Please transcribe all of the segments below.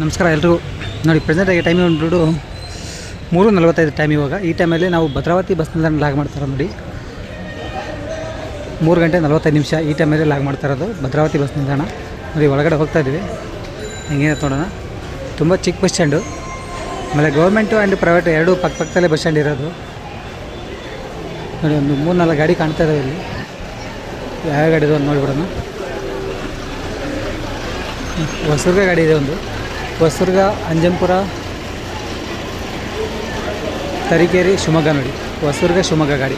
ನಮಸ್ಕಾರ ಎಲ್ಲರೂ ನೋಡಿ ಪ್ರೆಸೆಂಟಾಗಿ ಟೈಮ್ ಬಂದ್ಬಿಟ್ಟು ಮೂರು ನಲವತ್ತೈದು ಟೈಮ್ ಇವಾಗ. ಈ ಟೈಮಲ್ಲಿ ನಾವು ಭದ್ರಾವತಿ ಬಸ್ ನಿಲ್ದಾಣ ಲಾಗ್ ಮಾಡ್ತಾರೆ ನೋಡಿ. ಮೂರು ಗಂಟೆ ನಲವತ್ತೈದು ನಿಮಿಷ ಈ ಟೈಮಲ್ಲಿ ಲಾಗ್ ಮಾಡ್ತಾ ಇರೋದು ಭದ್ರಾವತಿ ಬಸ್ ನಿಲ್ದಾಣ. ನೋಡಿ, ಒಳಗಡೆ ಹೋಗ್ತಾ ಇದ್ದೀವಿ. ಹೆಂಗೇನು ನೋಡೋಣ. ತುಂಬ ಚಿಕ್ಕ ಬಸ್ ಸ್ಟ್ಯಾಂಡು ಆಮೇಲೆ ಗೌರ್ಮೆಂಟು ಆ್ಯಂಡ್ ಪ್ರೈವೇಟ್ ಎರಡೂ ಪಕ್ಕ ಪಕ್ಕದಲ್ಲೇ ಬಸ್ ಸ್ಟ್ಯಾಂಡ್ ಇರೋದು. ನೋಡಿ, ಒಂದು ಮೂರು ನಾಲ್ಕು ಗಾಡಿ ಕಾಣ್ತಾ ಇದ್ದಾವೆ ಇಲ್ಲಿ. ಯಾವ ಗಾಡಿ ಇದೆ ಒಂದು ನೋಡಿಬಿಡೋಣ. ಹೊಸದುರ್ಗ ಗಾಡಿ ಇದೆ ಒಂದು. ಹೊಸದುರ್ಗ ಅಂಜಂಪುರ ತರೀಕೆರೆ, ಶಿವಮೊಗ್ಗ ನೋಡಿ. ಹೊಸದುರ್ಗ, ಶಿವಮೊಗ್ಗ ಗಾಡಿ.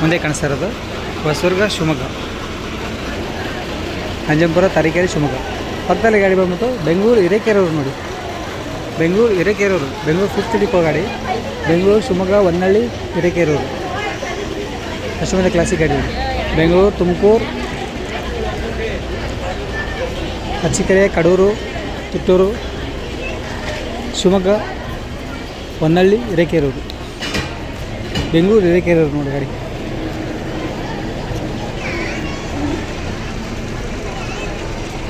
ಮುಂದೆ ಕಾಣಿಸ್ತಾ ಇರೋದು. ಹೊಸದುರ್ಗ, ಶಿವಮೊಗ್ಗ. ಅಂಜಂಪುರ ತರೀಕೆರೆ, ಶಿವಮೊಗ್ಗ. ಪಕ್ಕದಲ್ಲಿ ಗಾಡಿ ಬಂದ್ಬಿಟ್ಟು ಬೆಂಗಳೂರು, ಹಿರೇಕೆರೂರು ನೋಡಿ. ಬೆಂಗಳೂರು, ಹಿರೇಕೆರೂರು. ಬೆಂಗಳೂರು ಫಿಫ್ತ್ ಡಿಪೋ ಗಾಡಿ. ಬೆಂಗಳೂರು, ಶಿವಮೊಗ್ಗ ಹೊನ್ನಳ್ಳಿ ಹಿರೇಕೆರೂರು. ಅಷ್ಟೊಂದು ಕ್ಲಾಸಿಕ್ ಗಾಡಿ ನೋಡಿ. ಬೆಂಗಳೂರು, ತುಮಕೂರು ಅರಸೀಕೆರೆ ಕಡೂರು, ಚಿತ್ತೂರು ಶಿವಮೊಗ್ಗ ಹೊನ್ನಳ್ಳಿ ಹಿರೇಕೆರೂರು. ಬೆಂಗಳೂರು, ಹಿರೇಕೆರೂರು ನೋಡಿ ಗಾಡಿ.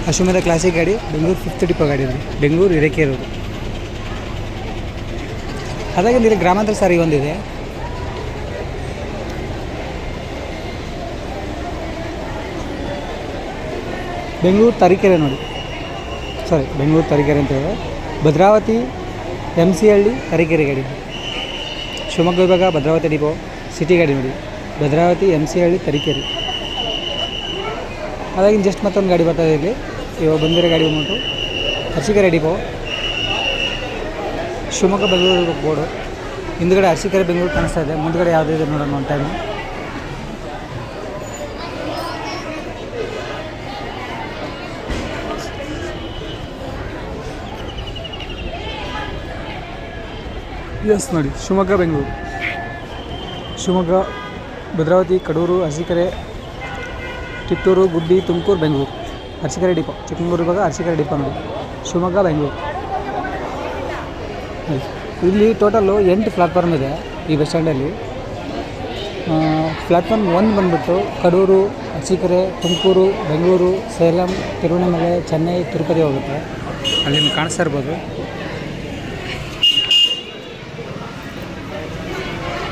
ಅಶ್ವಮೇಧ ಕ್ಲಾಸಿಕ್ ಗಾಡಿ, ಬೆಂಗಳೂರು ಫಿಫ್ತ್ ಟಿಪ್ಪ ಗಾಡಿ ಇದೆ. ಬೆಂಗಳೂರು, ಹಿರೇಕೆರೂರು. ಅದಾಗ ಇಲ್ಲಿ ಗ್ರಾಮಾಂತರ ಸಾರಿಗೆ ಒಂದಿದೆ. ಬೆಂಗಳೂರು ತರೀಕೆರೆ ನೋಡಿ. ಸಾರಿ ಬೆಂಗಳೂರು ತರೀಕೆರೆ ಅಂತ ಹೇಳಿದ್ರೆ ಭದ್ರಾವತಿ ಎಂ ಸಿ ಹಳ್ಳಿ ತರೀಕೆರೆ ಗಾಡಿ ಶಿವಮೊಗ್ಗ ವಿಭಾಗ, ಭದ್ರಾವತಿ ಡಿಪೋ ಸಿಟಿ ಗಾಡಿ ನೋಡಿ. ಭದ್ರಾವತಿ ಎಂ ಸಿ ಹಳ್ಳಿ, ತರೀಕೆರೆ. ಅದಾಗಿ ಜಸ್ಟ್ ಮತ್ತೊಂದು ಗಾಡಿ ಬರ್ತಾ ಇದೆ ಇಲ್ಲಿ. ಇವಾಗ ಬಂದಿರೋ ಗಾಡಿ ಬಂದ್ಬಿಟ್ಟು ಅರಸೀಕೆರೆ ಡಿಪೋ. ಶಿವಮೊಗ್ಗ, ಬೆಂಗಳೂರು ಬೋರ್ಡು. ಹಿಂದ್ಗಡೆ ಅರಸೀಕೆರೆ, ಬೆಂಗಳೂರು ಕಾಣಿಸ್ತಾ ಇದೆ. ಮುಂದ್ಗಡೆ ಯಾವುದಿದೆ ನೋಡೋಣ ಒಂದು ಟೈಮು ಎಸ್ ನೋಡಿ, ಶಿವಮೊಗ್ಗ, ಬೆಂಗಳೂರು. ಶಿವಮೊಗ್ಗ, ಭದ್ರಾವತಿ, ಕಡೂರು, ಅರಸೀಕೆರೆ, ಕಿತ್ತೂರು, ಗುಬ್ಬಿ, ತುಮಕೂರು, ಬೆಂಗಳೂರು. ಅರಸೀಕೆರೆ ಡಿಪೋ, ಚಿಕ್ಕಮಗಳೂರು ಭಾಗ ಅರಸೀಕೆರೆ ಡಿಪೋ ನೋಡಿ. ಶಿವಮೊಗ್ಗ, ಬೆಂಗಳೂರು. ಇಲ್ಲಿ ಟೋಟಲ್ಲು ಎಂಟು ಪ್ಲಾಟ್ಫಾರ್ಮ್ ಇದೆ ಈ ಬಸ್ ಸ್ಟ್ಯಾಂಡಲ್ಲಿ ಪ್ಲಾಟ್ಫಾರ್ಮ್ ಒಂದು ಬಂದುಬಿಟ್ಟು ಕಡೂರು, ಅರಸೀಕೆರೆ, ತುಮಕೂರು, ಬೆಂಗಳೂರು, ಸೇಲಂ ತಿರುವಣ್ಣಾಮಲೆ ಚೆನ್ನೈ, ತಿರುಪತಿ ಹೋಗುತ್ತೆ. ಅಲ್ಲಿ ನಿಮ್ಗೆ ಕಾಣಿಸ್ತಾ ಇರ್ಬೋದು.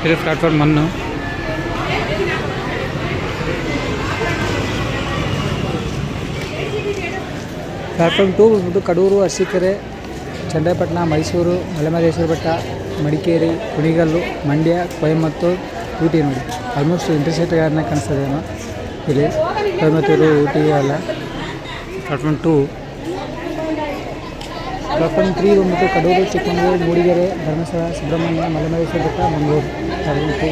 ಇದು ಪ್ಲಾಟ್ಫಾರ್ಮ್ ಒನ್ನು ಪ್ಲಾಟ್ಫಾರ್ಮ್ ಟೂ ಬಂದ್ಬಿಟ್ಟು ಕಡೂರು, ಅರಸೀಕೆರೆ ಚನ್ನರಾಯಪಟ್ಟಣ ಮೈಸೂರು ಮಲೆಮಹದೇಶ್ವರ ಬೆಟ್ಟ, ಮಡಿಕೇರಿ, ಕುಣಿಗಲ್ಲು, ಮಂಡ್ಯ ಕೊಯಮತ್ತೂರು ಊಟಿ ನೋಡಿ. ಆಲ್ಮೋಸ್ಟ್ ಕಾಣಿಸ್ತದೆ ಏನೋ? ಇಲ್ಲಿ ಕೊಯಮತ್ತೂರು ಊಟಿ ಎಲ್ಲ. ಪ್ಲಾಟ್ಫಾರ್ಮ್ ಟೂ ಪ್ಲಾಟ್ಫಾರ್ಮ್ ತ್ರೀ ಬಂದ್ಬಿಟ್ಟು ಕಡೂರು, ಚಿಕ್ಕಮಗಳೂರು, ಮೂಡಿಗೆರೆ, ಧರ್ಮಸ್ಥಳ, ಸುಬ್ರಹ್ಮಣ್ಯ ಮಲೆಮಹದೇಶ್ವರ ಬೆಟ್ಟ, ಮಂಗಳೂರು. ಟು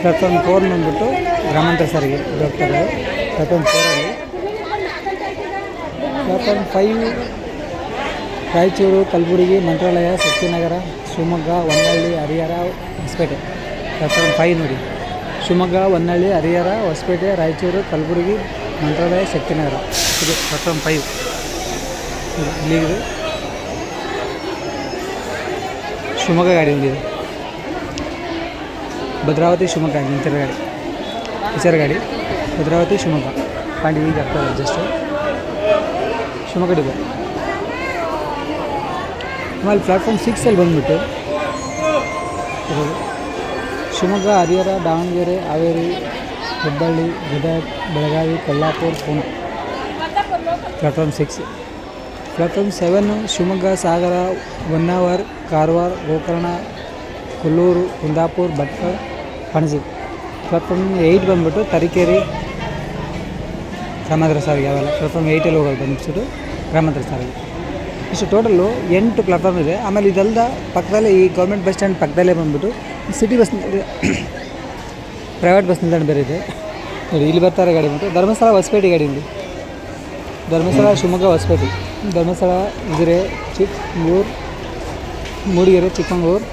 ಪ್ಲಾಟ್ಫಾರ್ಮ್ ಫೋರ್ ಬಂದ್ಬಿಟ್ಟು ಗ್ರಾಮಾಂತರ ಸಾರಿಗೆ, doctor platform ಫೋರಲ್ಲಿ platform five Raichur, Kalaburagi, Mantralayam, Shaktinagar, Shivamogga Honnali Harihar, Hosapete. Platform five ನೋಡಿ. ಶಿವಮೊಗ್ಗ ಹೊನ್ನಳ್ಳಿ ಹರಿಹರ, ಹೊಸಪೇಟೆ, ರಾಯಚೂರು, ಕಲಬುರಗಿ, ಮಂತ್ರಾಲಯ, ಶಕ್ತಿನಗರ. ಇದು ಪ್ಲಾಟ್ಫಾರ್ಮ್ ಫೈವ್ ಇಲ್ಲಿದೆ ಶಿವಮೊಗ್ಗ ಗಾಡಿ ಒಂದಿದೆ. ಭದ್ರಾವತಿ ಶಿವಮೊಗ್ಗ ನಿಂತಿರೋ ಗಾಡಿ ವಿಚಾರ ಗಾಡಿ ಭದ್ರಾವತಿ ಶಿವಮೊಗ್ಗ. ಪಾಂಡಿ, ಈಗ ಆಗ್ತದೆ ಜಸ್ಟು ಶಿವಮೊಗ್ಗ ಡಿಬೋ ಆಮೇಲೆ ಪ್ಲಾಟ್ಫಾರ್ಮ್ ಸಿಕ್ಸಲ್ಲಿ ಬಂದುಬಿಟ್ಟು Shivamogga, Harihar, Davangere, Haveri, Hubballi, Gadag, Belagavi, Kolhapur, Pune. Platform six platform seven Shivamogga, Sagara, Honnavar, Karwar, Gokarna, Kollur, Kundapura, Bhatkal. Panaji platform eight ಬಂದುಬಿಟ್ಟು ತರೀಕೆರೆ ಗ್ರಾಮಾಂತರ ಸಾರಿಗೆ, ಅವೆಲ್ಲ. ಪ್ಲಾಟ್ಫಾರ್ಮ್ ಏಯ್ಟಲ್ಲಿ ಹೋಗೋದು ಬಂದುಬಿಟ್ಟು ಗ್ರಾಮಾಂತರ ಸಾರಿಗೆ. ಇಷ್ಟು ಟೋಟಲ್ಲು ಎಂಟು ಪ್ಲಾಟ್ಫಾರ್ಮ್ ಇದೆ. ಆಮೇಲೆ ಇದೆಲ್ಲ ಪಕ್ಕದಲ್ಲೇ ಈ ಗೌರ್ಮೆಂಟ್ ಬಸ್ ಸ್ಟ್ಯಾಂಡ್ ಪಕ್ಕದಲ್ಲೇ ಬಂದುಬಿಟ್ಟು ಸಿಟಿ ಬಸ್ ಪ್ರೈವೇಟ್ ಬಸ್ ನಿಲ್ದಾಣ ಬೇರೆ ಇದೆ. ನೋಡಿ, ಇಲ್ಲಿ ಬರ್ತಾರೆ ಗಾಡಿ ಬಂದು. ಧರ್ಮಸ್ಥಳ ಹೊಸಪೇಟೆ ಗಾಡಿ ನೋಡಿ ಧರ್ಮಸ್ಥಳ, ಶಿವಮೊಗ್ಗ, ಹೊಸಪೇಟೆ. ಧರ್ಮಸ್ಥಳ ಉಜಿರೆ ಚಿಕ್ಕಮಗಳೂರು ಮೂಡಿಗೆರೆ ಚಿಕ್ಕಮಗಳೂರು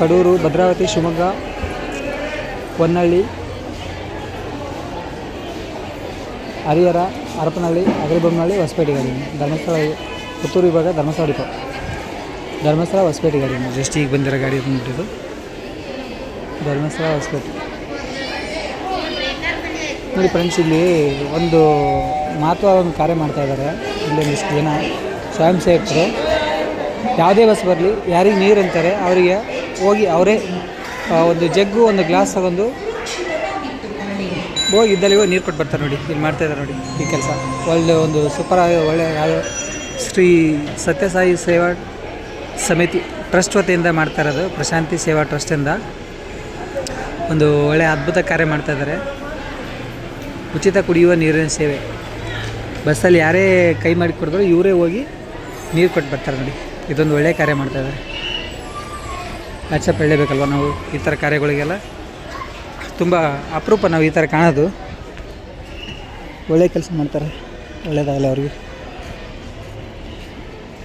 ಕಡೂರು ಭದ್ರಾವತಿ ಶಿವಮೊಗ್ಗ ಹೊನ್ನಳ್ಳಿ ಹರಿಹರ ಹರಪನಹಳ್ಳಿ ಅಗರಿಬೊಮ್ಮನಹಳ್ಳಿ ಹೊಸಪೇಟೆ ಗಾಡಿ ಧರ್ಮಸ್ಥಳ ಪುತ್ತೂರು ವಿಭಾಗ ಧರ್ಮಸ್ಥಳ ಡಿಪೋ. ಧರ್ಮಸ್ಥಳ ಹೊಸಪೇಟೆ ಗಾಡಿ ಜಸ್ಟ್ ಈಗ ಬಂದಿರೋ ಗಾಡಿ ಬಂದ್ಬಿಟ್ಟಿದ್ದು ಧರ್ಮಸ್ಥಳ ಹೊಸಪೇಟೆ. ನೋಡಿ ಫ್ರೆಂಡ್ಸ್ ಇಲ್ಲಿ ಒಂದು ಮಹತ್ವ ಒಂದು ಕಾರ್ಯ ಮಾಡ್ತಾ ಇದ್ದಾರೆ. ಇಲ್ಲೊಂದಿಷ್ಟು ಜನ ಸ್ವಯಂ ಸೇವಕರು. ಯಾವುದೇ ಬಸ್ ಬರಲಿ ಯಾರಿಗೆ ನೀರು ಅಂತಾರೆ ಅವರಿಗೆ ಹೋಗಿ ಅವರೇ ಒಂದು ಜಗ್ಗು, ಒಂದು ಗ್ಲಾಸ್ ತಗೊಂಡು ಹೋಗಿ ಇದ್ದಲ್ಲಿಗೂ ನೀರು ಕೊಟ್ಟು ಬರ್ತಾರೆ ನೋಡಿ, ಇಲ್ಲಿ ಮಾಡ್ತಾ ಇದ್ದಾರೆ ನೋಡಿ ಈ ಕೆಲಸ. ಒಳ್ಳೆ ಒಂದು ಸೂಪರ್ ಆಗಿ, ಒಳ್ಳೆ ಶ್ರೀ ಸತ್ಯಸಾಯಿ ಸೇವಾ ಸಮಿತಿ ಟ್ರಸ್ಟ್ ವತಿಯಿಂದ ಮಾಡ್ತಾ ಇರೋದು, ಪ್ರಶಾಂತಿ ಸೇವಾ ಟ್ರಸ್ಟಿಂದ ಒಂದು ಒಳ್ಳೆಯ ಅದ್ಭುತ ಕಾರ್ಯ ಮಾಡ್ತಾ ಇದ್ದಾರೆ. ಉಚಿತ ಕುಡಿಯುವ ನೀರಿನ ಸೇವೆ. ಬಸ್ಸಲ್ಲಿ ಯಾರೇ ಕೈ ಮಾಡಿ ಕೊಡಿದ್ರು ಇವರೇ ಹೋಗಿ ನೀರು ಕೊಟ್ಟು ಬರ್ತಾರೆ ನೋಡಿ. ಇದೊಂದು ಒಳ್ಳೆಯ ಕಾರ್ಯ ಮಾಡ್ತಾ ಆಚೆ ಹೇಳಬೇಕಲ್ವ ನಾವು ಈ ಥರ ಕಾರ್ಯಗಳಿಗೆಲ್ಲ? ತುಂಬ ಅಪರೂಪ ನಾವು ಈ ಥರ ಕಾಣೋದು. ಒಳ್ಳೆ ಕೆಲಸ ಮಾಡ್ತಾರೆ ಒಳ್ಳೆಯದಾಗಲ್ಲ ಅವ್ರಿಗೆ.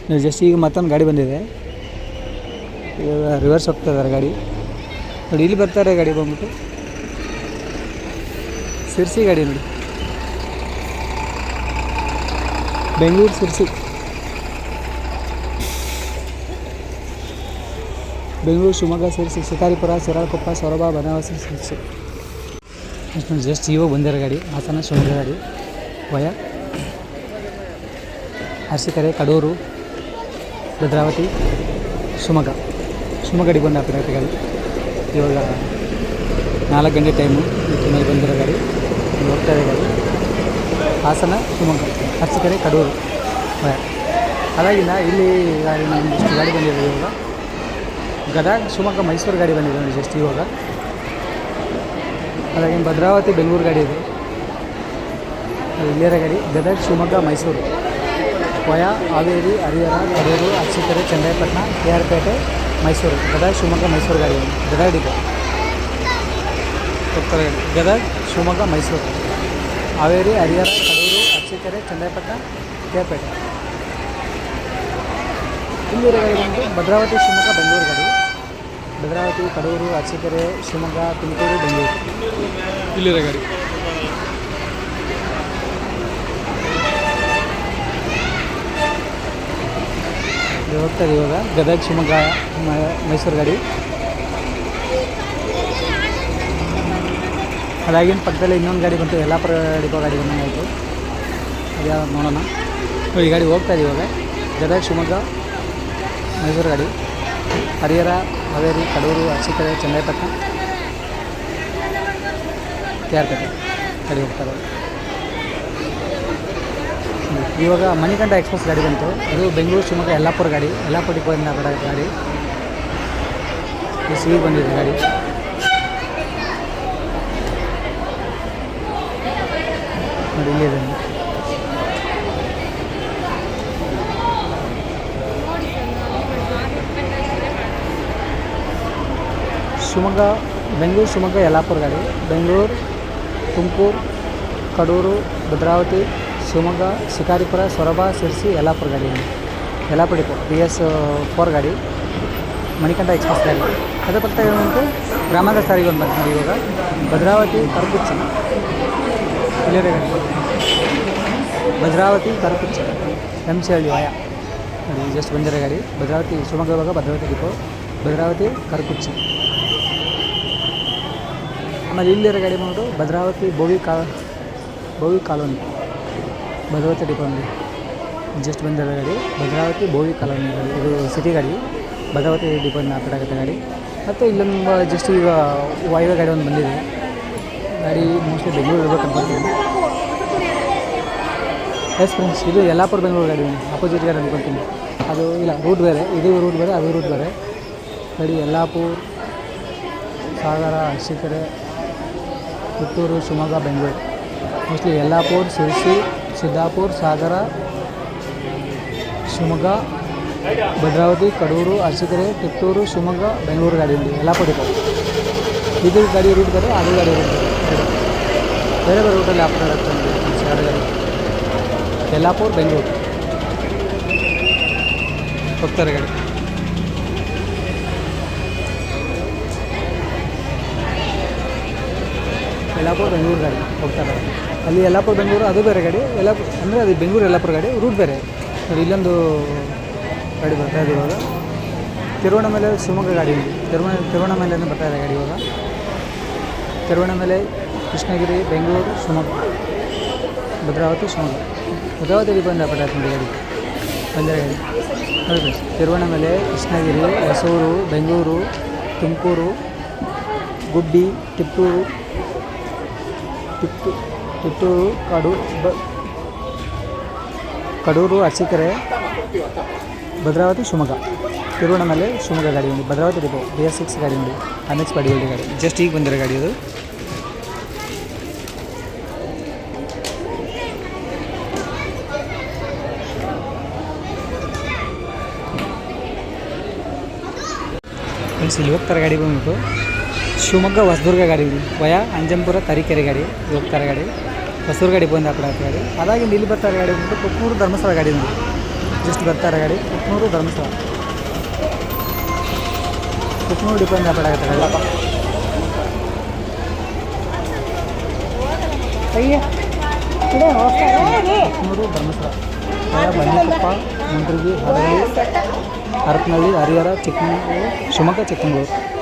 ನೀವು ಜಸ್ಟ್ ಈಗ ಮತ್ತೊಂದು ಗಾಡಿ ಬಂದಿದೆ. ರಿವರ್ಸ್ ಹೋಗ್ತಾ ಇದ್ದಾರೆ ಗಾಡಿ. ನೋಡಿ, ಇಲ್ಲಿ ಬರ್ತಾರೆ ಗಾಡಿ ಬಂದ್ಬಿಟ್ಟು. ಸಿರ್ಸಿ ಗಾಡಿ ನೋಡಿ. ಬೆಂಗಳೂರು ಸಿರ್ಸಿ. ಬೆಂಗಳೂರು, ಶಿವಮೊಗ್ಗ ಸೇರಿಸಿ ಶಿಕಾರಿಪುರ, ಶಿರಾಳಕೊಪ್ಪ, ಸೊರಬ ಬನವಾಸಿ ಸೇರಿಸಿ. ಜಸ್ಟ್ ಇವಾಗ ಬಂದಿರೋ ಗಾಡಿ, ಹಾಸನ, ಶಿವಮೊಗ್ಗ ಗಾಡಿ. ವಯ. ಅರಸೀಕೆರೆ, ಕಡೂರು, ಭದ್ರಾವತಿ, ಶಿವಮೊಗ್ಗ. ಶಿವಮೊಗ್ಗ ಗಾಡಿ ಬಂದು ಹಾಕಿರೋ ಗಾಡಿ. ಇವಾಗ ನಾಲ್ಕು ಗಂಟೆ ಟೈಮು ಇದಕ್ಕೆ ಮೇಲೆ ಬಂದಿರೋ ಗಾಡಿ. ಹೋಗ್ತಾ ಇದೆ ಗಾಡಿ. ಹಾಸನ, ಶಿವಮೊಗ್ಗ, ಅರಸೀಕೆರೆ, ಕಡೂರು, ವಯ. ಅದಾಗಿಲ್ಲ ಇಲ್ಲಿ ಗಾಡಿ ಇಷ್ಟು ಗಾಡಿ ಬಂದಿದೆ ಇವಾಗ. ಗದಗ, ಶಿವಮೊಗ್ಗ, ಮೈಸೂರು ಗಾಡಿ ಬಂದಿದೆ ನೋಡಿ ಜಸ್ಟ್ ಇವಾಗ. ಅದಾಗಿ ಭದ್ರಾವತಿ, ಬೆಂಗಳೂರು ಗಾಡಿ ಇದೆ. ಇಲ್ಲಿಯರ ಗಾಡಿ. Gadag, Shivamogga, Mysuru. Via Haveri, Harihar, Kadur Achchikere Channarayapatna K R Pete, Mysuru. Gadag, Shivamogga, Mysuru ಗಾಡಿ ಗದಗ ಗಾಡಿ. Gadag, Shivamogga, Mysuru. Haveri, Harihar, Kadur Achchikere Channarayapatna K R Pete. ಗಾಡಿ ಬಂದು ಭದ್ರಾವತಿ ಶಿವಮೊಗ್ಗ ಬೆಂಗಳೂರು ಗಡಿ ಭದ್ರಾವತಿ ಕಡೂರು ಅರಸೀಕೆರೆ ಶಿವಮೊಗ್ಗ ತುಮಕೂರು ಬೆಂಗಳೂರು. ಇಲ್ಲಿರೋ ಗಾಡಿ ಹೋಗ್ತಾರೆ ಹೋಗ್ತದೆ ಇವಾಗ. ಗದಗ ಶಿವಮೊಗ್ಗ ಮೈಸೂರು ಗಾಡಿ. ಅದಾಗಿನ ಪಕ್ಕದಲ್ಲಿ ಇನ್ನೊಂದು ಗಾಡಿ ಬಂತು ಯಲ್ಲಾಪುರ ಡಿಪೋ ಗಾಡಿ ಬಂದಂಗಾಯಿತು. ಅದು ಯಾವ್ದು ನೋಡೋಣ ಈ ಗಾಡಿ ಹೋಗ್ತಾ ಇದೆ ಇವಾಗ. ಗದಗ ಶಿವಮೊಗ್ಗ ಮೈಸೂರು ಗಾಡಿ. ಹರಿಹರ, ಹಾವೇರಿ, ಕಡೂರು, ಅರಸೀಕೆರೆ ಚನ್ನರಾಯಪಟ್ಟಣ ಕೆ ಆರ್ ಪೇಟೆ ಗಾಡಿ ಹೋಗ್ತಾರೆ ಇವಾಗ ಮಣಿಕಂಠ ಎಕ್ಸ್ಪ್ರೆಸ್ ಗಾಡಿ ಬಂತು. ಅದು ಬೆಂಗಳೂರು, ಶಿವಮೊಗ್ಗ, ಯಲ್ಲಾಪುರ ಗಾಡಿ. ಯಲ್ಲಾಪುರ ಡಿಪೋಯಿಂದ ಬಡ ಗಾಡಿ. ಸಿಗಿ ಬಂದಿದೆ ಗಾಡಿ. ನೋಡಿ ಇಲ್ಲಿದೆ ಶಿವಮೊಗ್ಗ, ಬೆಂಗಳೂರು, ಶಿವಮೊಗ್ಗ, ಯಲ್ಲಾಪುರ ಗಾಡಿ. ಬೆಂಗಳೂರು, ತುಮಕೂರು, ಕಡೂರು, ಭದ್ರಾವತಿ, ಶಿವಮೊಗ್ಗ, ಶಿಕಾರಿಪುರ, ಸೊರಬ ಸಿರ್ಸಿ ಯಲ್ಲಾಪುರ ಗಾಡಿ. ಇದೆ. Yellapur depot B S four ಗಾಡಿ. ಮಣಿಕಂಠ ಎಕ್ಸ್ಪ್ರೆಸ್ ಗಾಡಿ. ಅದ್ರ ಪಕ್ಕ ಉಂಟು ಗ್ರಾಮಾಂತರ ಸಾರಿಗೆ ಒಂದು ಬಂತು ನೋಡಿ ಇವಾಗ. ಭದ್ರಾವತಿ, ಕರಕುಚ್ಚಿ. ಇಲ್ಲಿರೋ ಗಾಡಿ. ಭದ್ರಾವತಿ, ಕರಕುಚ್ಚಿ. ಎಂ ಸಿ ಹಳ್ಳಿ ವಾಯ. ನೋಡಿ ಜಸ್ಟ್ ಬಂದಿರೋ ಗಾಡಿ. ಭದ್ರಾವತಿ, ಶಿವಮೊಗ್ಗ ಇವಾಗ ಭದ್ರಾವತಿ ಡಿಪೋ. ಭದ್ರಾವತಿ, ಕರಕುಚ್ಚಿ. ಆಮೇಲೆ ಇಲ್ಲಿರೋ ಗಾಡಿ ಬಂದ್ಬಿಟ್ಟು ಭದ್ರಾವತಿ ಬೋವಿ ಕಾ ಬೋವಿ ಕಾಲೋನಿ. ಭದ್ರಾವತಿ ಡಿಪೋಂಡಿ ಜಸ್ಟ್ ಬಂದಿರೋ ಗಾಡಿ. ಭದ್ರಾವತಿ ಬೋವಿ ಕಾಲೋನಿ ಇದು ಸಿಟಿ ಗಾಡಿ. ಭದ್ರಾವತಿ ಡಿಪೋಯಿಂದ ಆಗುತ್ತೆ ಗಾಡಿ. ಮತ್ತು ಇಲ್ಲೊಂದು ಜಸ್ಟ್ ಈಗ ವಾಯುವ್ಯ ಗಾಡಿ ಒಂದು ಬಂದಿದೆ. ಗಾಡಿ ಮೋಸ್ಟ್ಲಿ ಬೆಂಗಳೂರು ಇರ್ಬೇಕು ಎಸ್ ಫ್ರೆಂಡ್ಸ್ ಇದು ಯಲ್ಲಾಪುರ ಬೆಂಗಳೂರು ಗಾಡಿ. ಅಪೋಸಿಟ್ ಗಾಡಿ ಅಂದ್ಕೊಳ್ತೀನಿ ಅದು ಇಲ್ಲ ರೂಟ್ ಬೇರೆ. ಇದು ರೂಟ್ ಬೇರೆ, ಅದು ರೂಟ್ ಬೇರೆ. ಗಾಡಿ ಯಲ್ಲಾಪುರ, ಸಾಗರ, ಅರಸೀಕೆರೆ. ಪುತ್ತೂರು, ಶಿವಮೊಗ್ಗ, ಬೆಂಗಳೂರು. ಮೋಸ್ಟ್ಲಿ ಯಲ್ಲಾಪುರ್, ಶಿರ್ಸಿ, ಸಿದ್ದಾಪುರ, ಸಾಗರ, ಶಿವಮೊಗ್ಗ, ಭದ್ರಾವತಿ, ಕಡೂರು, ಅರಸೀಕೆರೆ, ಪುತ್ತೂರು, ಶಿವಮೊಗ್ಗ, ಬೆಂಗಳೂರು ಗಾಡಿ ಉಂಟು ಯಲ್ಲಾಪುರ ಡಿಪೋ ಇದು ಗಾಡಿ ರೂಟ್ ಬೇರೆ ಅದು ಗಾಡಿ ರೂಟ್ ಬೇರೆ. ಬೇರೆ ರೂಟಲ್ಲಿ ಆಪರೇಟ್ ಆಗ್ತದೆ ಯಲ್ಲಾಪುರ, ಬೆಂಗಳೂರು. ಹೋಗ್ತಾರೆ ಗಾಡಿ. ಯಲ್ಲಾಪುರ ಬೆಂಗಳೂರು ಗಾಡಿ ಹೋಗ್ತಾರೆ ಅಲ್ಲಿ ಯಲ್ಲಾಪುರ ಬೆಂಗಳೂರು, ಅದು ಬೇರೆ ಗಾಡಿ. ಯಲ್ಲಾಪುರ ಅಂದರೆ ಅದು ಬೆಂಗಳೂರು ಯಲ್ಲಾಪುರ ಗಾಡಿ ರೂಟ್ ಬೇರೆ. ನೋಡಿ, ಇಲ್ಲೊಂದು ಗಾಡಿ ಬರ್ತಾ ಇದೆ ಇವಾಗ. ತಿರುವಣ್ಣಾಮಲೆ ಶಿವಮೊಗ್ಗ ಗಾಡಿ ಇದೆ ತಿರುವಣ ಮೇಲೆ ಬರ್ತಾ ಇದೆ ಗಾಡಿ ಇವಾಗ. ತಿರುವಣ್ಣಾಮಲೆ ಕೃಷ್ಣಗಿರಿ, ಬೆಂಗಳೂರು, ಶಿವಮೊಗ್ಗ. ಭದ್ರಾವತಿ, ಶಿವಮೊಗ್ಗ. ಭದ್ರಾವತಿಯಲ್ಲಿ ಬಂದ ಬರ್ತಾ ಗಾಡಿ. ಬಂದರೆ ಗಾಡಿ. ನೋಡಿ ತಿರುವಣ ತಿರುವಣ್ಣಾಮಲೆ ಕೃಷ್ಣಗಿರಿ, ಹೊಸೂರು, ಬೆಂಗಳೂರು, ತುಮಕೂರು, ಗುಬ್ಬಿ, ತಿಪ್ಪೂರು ತಿಪ್ಪು ತಿಪ್ಪೂರು ಕಡು ಕಡೂರು, ಅರಸೀಕೆರೆ, ಭದ್ರಾವತಿ, ಶಿವಮೊಗ್ಗ. ತಿರುವಣ್ಣಾಮಲೆ ಶಿವಮೊಗ್ಗ ಗಾಡಿ ಉಂಟು. Bhadravati depot B S six ಗಾಡಿ ಉಂಟು. ಎಂ ಎಕ್ಸ್ ಬಾಡಿ ಗಾಡಿ. ಜಸ್ಟ್ ಈಗ ಬಂದಿರೋ ಗಾಡಿ ಅದು. ಫ್ರೆಂಡ್ಸ್ ಇಲ್ಲಿ ಹೋಗ್ತಾರೆ ಗಾಡಿ ಬಂದ್ಬಿಟ್ಟು. ಶಿವಮೊಗ್ಗ ಹೊಸದುರ್ಗ ಗಾಡಿ ವಯ ಅಂಜಂಪುರ ತರೀಕೆರೆ ಗಾಡಿ ಹೋಗ್ತಾರೆ ಗಾಡಿ. ಹೊಸೂರು ಗಾಡಿ ಬಂದು ಹಾಕಡ ಗಾಡಿ. ಅದಾಗಿಂದ ಇಲ್ಲಿ ಬರ್ತಾರೆ ಗಾಡಿ ಬಂದು ಕುಕ್ನೂರು ಧರ್ಮಸ್ಥಳ ಗಾಡಿ ಬಂದು ಜಸ್ಟ್ ಬರ್ತಾರೆ ಗಾಡಿ, ಕುಕ್ನೂರು ಧರ್ಮಸ್ಥಳ. ಕುಕ್ನೂರು ಡಿಪೆಂಡ್ ಹಾಕಡ ಗಾಡಿ. ಕುಕ್ನೂರು ಧರ್ಮಸ್ಥಳ. ಬಂದಿಪ್ಪ ಮುಂಡ್ರಿಗಿ ಹಡಗಲಿ ಹರಪನಹಳ್ಳಿ, ಹರಿಹರ, ಚಿಕ್ಕಮಗಳೂರು, ಶಿವಮೊಗ್ಗ, ಚಿಕ್ಕಮಗಳೂರು.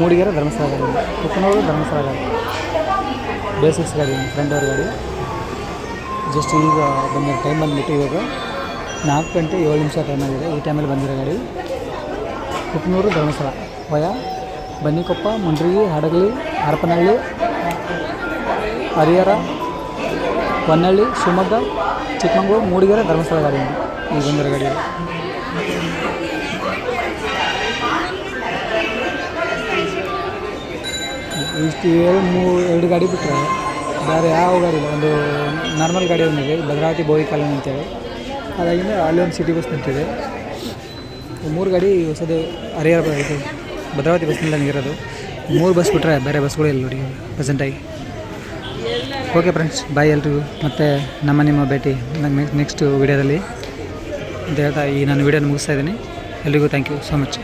ಮೂಡಿಗೆರೆ ಧರ್ಮಸ್ಥಳ ಗಾಡಿ. ಕುಕ್ಕನೂರು ಧರ್ಮಸ್ಥಳ ಗಾಡಿ. ಬೇಸಿಕ್ಸ್ ಗಾಡಿ ಫ್ರೆಂಡ್ ಅವ್ರ ಗಾಡಿ. ಜಸ್ಟ್ ಈಗ ಬಂದಿರೋ ಟೈಮ್ ಬಂದುಬಿಟ್ಟು ಇವಾಗ ನಾಲ್ಕು ಗಂಟೆ ಏಳು ನಿಮಿಷ ಟೈಮ್ ಆಗಿದೆ. ಈ ಟೈಮಲ್ಲಿ ಬಂದಿರೋ ಗಾಡಿ. ಕುಕ್ಕನೂರು ಧರ್ಮಸ್ಥಳ. ವಯ ಬನ್ನಿಕೊಪ್ಪ ಮುಂಡ್ರಿಗಿ ಹಡಗಲಿ, ಹರಪನಹಳ್ಳಿ, ಹರಿಹರ, ಹೊನ್ನಳ್ಳಿ, ಶಿವಮೊಗ್ಗ, ಚಿಕ್ಕಮಗಳೂರು, ಮೂಡಿಗೆರೆ ಧರ್ಮಸ್ಥಳ ಗಾಡಿ. ಈ ಬಂದಿರೋ ಗಾಡಿ. ಇಷ್ಟು ಏಳು ಮೂ, ಎರಡು ಗಾಡಿ ಬಿಟ್ಟರೆ ಬೇರೆ ಯಾವ ಗಾಡಿ ಇಲ್ಲ, ಒಂದು ನಾರ್ಮಲ್ ಗಾಡಿ ಒಂದಿದೆ ಭದ್ರಾವತಿ ಬೋವಿ ಕಾಲೋನಿ ಅಂತೇಳಿ. ಅದಾಗಿಂದ ಅಲ್ಲಿ ಒಂದು ಸಿಟಿ ಬಸ್ ನಿಂತಿದೆ. ಮೂರು ಗಾಡಿ ಹೊಸದು ಹರಿಹರ ಇದು ಭದ್ರಾವತಿ ಬಸ್ ಇರೋದು. ಮೂರು ಬಸ್ ಬಿಟ್ಟರೆ ಬೇರೆ ಬಸ್ಗಳು ಇಲ್ಲ ನೋಡಿ ಪ್ರೆಸೆಂಟಾಗಿ ಓಕೆ ಫ್ರೆಂಡ್ಸ್ ಬಾಯ್ ಎಲ್ರಿಗೂ. ಮತ್ತು ನಮ್ಮ ನಿಮ್ಮ ಭೇಟಿ ನಂಗೆ ನೆಕ್ಸ್ಟ್ ವೀಡಿಯೋದಲ್ಲಿ ಅಂತ ಹೇಳ್ತಾ ಈ ನಾನು ವೀಡಿಯೋನ ಮುಗಿಸ್ತಾ ಇದ್ದೀನಿ. ಎಲ್ರಿಗೂ ಥ್ಯಾಂಕ್ ಯು ಸೋ ಮಚ್